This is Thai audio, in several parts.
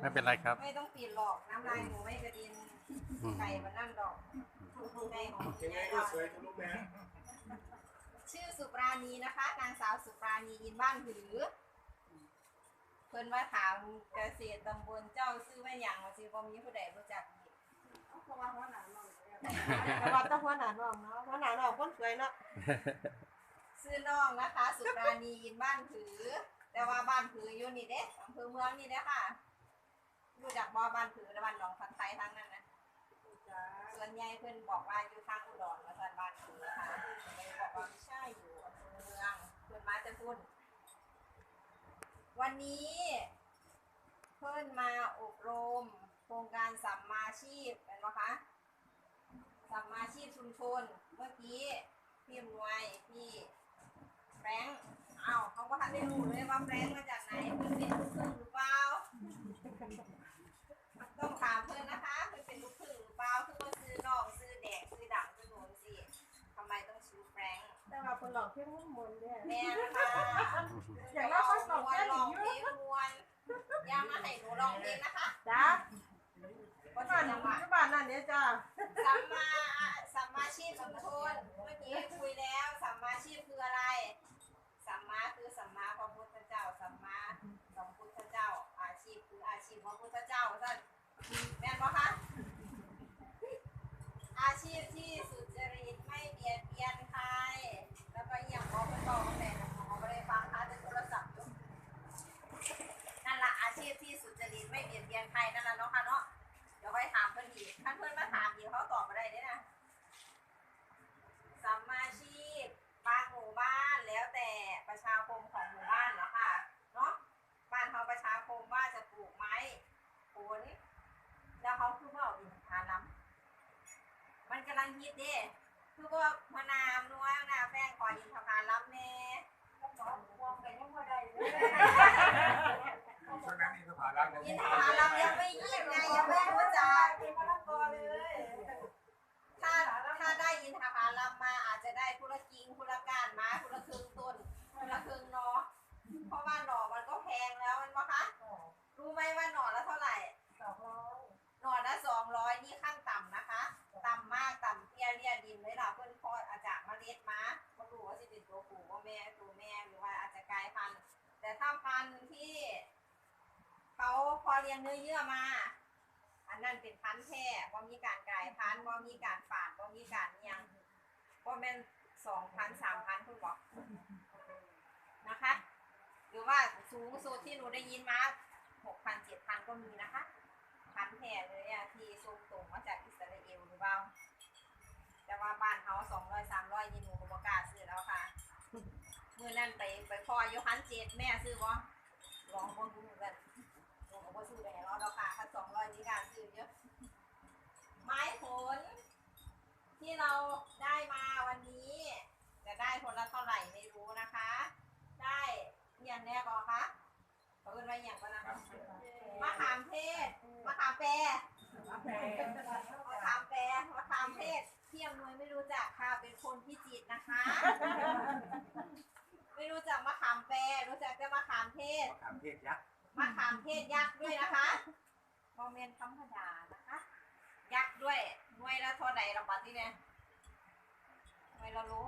ไม่เป็นไรครับ ไม่ต้องปิดหรอกน้ำลายหนูไม่กระดินอืมไก่มันนั่นดอกในของยังไงยายก็เราสวยทะลุแมสชื่อสุปราณีนะคะ นางสาวสุปราณีอินบ้านผือเพิ่นว่าถามเกษตรตำบลเจ้าซื้อแม่หยังว่าสิบ่มีผู้ใดรู้จักอีกเพราะว่าหัวหน้าน้องแต่ว่าต้องหัวหน้าน้องเนาะหัวหน้าน้องคนสวยเนาะซื้อน้องนะคะ สุปราณีอินบ้านผือ แต่ว่าบ้านผืออยู่นี่เด้อำเภอเมืองนี่เด้อค่ะ รู้จักบ่บ้านผือและบ้านหนองพันไทยทั้งนั้นนะส่วนใหญ่เพื่อนบอกว่าอยู่ทางอุดรมาสันบ้านคือค่ะเลยบอกว่าไม่ใช่อยู่อำเภอเมืองเพื่อนมาจะพุ่นวันนี้เพื่อนมาอบรม โครงการสัมมาชีพเห็นไหมคะสัมมาชีพชุมชนเมื่อกี้พี่มวยพี่แฟรงค์อ้าวเขาก็ทันได้รู้เลยว่าแฟรงค์มาจากไหนเพื่อนเป็นลูกครึ่งหรือเปล่า ต้องถามเพื่อนนะคะเพื่อนเป็นลูกครึ่งหรือเปล่าคือว่าซื้อน้องซื้อแดกซื้อดังซื้อหนุนสิทำไมต้องชื่อแฟรงค์ แต่ว่า คนหลอกเพียงมุ่งมนเนี่ยแม่นะคะอย่างเราคนหลอกมวแค่นหร้นีองอเพยู่ลงมวนอย่ามาให้หนูร้องเพลงนะคะจ้าว่าบ้านจะมาบ้านนั่นเนี่ยจ้าสัมมาสัมมาชีพชุมชนเมื่อกี้คุยแล้วสัมมาชีพคืออะไร สัมมาคือสัมมาพระพุทธเจ้า สัมมาสัมพุทธเจ้า อาชีพคืออาชีพพระพุทธเจ้าท่านแม่นปะคะ อาชีพที่สุจริตไม่เบียดเบียนใคร แล้วก็อหย่างบอกเป็นบอกแต่หมอไม่ได้ฟังค่ะแต่โทรศัพท์อยู่นั่นละอาชีพที่สุจริตไม่เบียดเบียนใครนั่นละเนาะค่ะเนาะ เดี๋ยวค่อยถามเพื่อนอีกถ้าเพื่อนมาถามอีกเขาตอบมาได้เด้นะสัมมาชีพบางหมู่บ้านแล้วแต่ประชาคมของหมู่บ้านเนาะค่ะ เนาะ บ้านเขาประชาคมว่าจะปลูกไม้ผล แล้วเขาคือว่าเอาดินทาน้ำมันกำลังฮิตเด้คือว่ามะนาวนัวนาแป้งขออินทผลัมแน่ก็ขอวงกันยังบ่ได้เลยช่วงนั้นนี่สภาลักษณ์อินทผลัมยังไม่ฮิตไงยังไม่รู้จักเป็นมะละกอเลยถ้าถ้าได้อินทผลัมมาอาจจะได้พุละกิงพุละการมาพุละครึ่งต้นพุละครึ่งหนอเพราะว่าหน่อมันก็แพงแล้วมันปะคะ รู้ไหมว่าหน่อละเท่าไหร่ สองร้อย หน่อละสองร้อยนี่ขั้นต่ำนะคะ ต่ำมากต่ำเตี้ยเลี่ยดินเลยล่ะเพื่อนพออาจจะเมล็ดมาก็รู้ว่าสิเป็นตัวผู้ว่าแม่ตัวแม่หรือว่าอาจจะกลายพันธุ์ แต่ถ้าพันธุ์ที่เขา พอเลี้ยงเนื้อเยื่อมา อันนั้นเป็นพันธุ์แท้ว่ามีการกลายพันธุ์ว่ามีการฝาดว่ามีการเนียงว่าเป็นสองพันสามพันคุณบอกนะคะ หรือว่าสูงสุดที่หนูได้ยินมาหกพันเจ็ดพันก็มีนะคะ พันธุ์แท้เลยอะที่ส่งตรงมาจากอิสราเอลหรือเปล่าแต่ว่าบ้านเขาสองร้อยสามร้อยนี่หนูก็ประกาศซื้อแล้วค่ะเมื่อนั้นไปไปพออยู่พันเจ็ดแม่ซื้อบ่ลองบ่ดูเหมือนกัน บ่ซื้อได้หรอกราคาคันสองร้อยนี่การซื้อเยอะไม้ผล ที่เราได้มาวันนี้ จะได้ผลละเท่าไหร่ไม่รู้นะคะ ได้เรียนแน่ก่อนคะเขาเป็นว่าอย่างก็นะคะมะขามเทศมะขามแปรมะขามแปรมะขามเทศที่อำนวยไม่รู้จักค่ะเป็นคนพิจิตรนะคะ ไม่รู้จักมะขามแปรรู้จักแต่มะขามเทศถามเทศยักษ์มะขามเทศยักษ์ด้วยนะคะโมเมนต์ธรรมดานะคะ ยักษ์ด้วยหน่วยละเท่าไหร่ละบัดที่เนี่ยหน่วยละรู้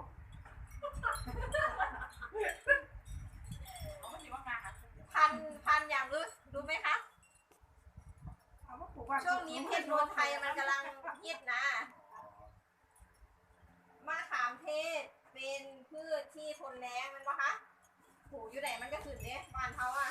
พันพันอย่างรู้รู้ไหมคะเอามาปลูกว่าช่วงนี้เพชรโนนไทยมันกำลังฮิตนะมะขามเทศเป็นพืชที่ทนแรงมันปะคะปลูกอยู่ไหนมันก็ขึ้นเนี่ยบ้านเขาอะ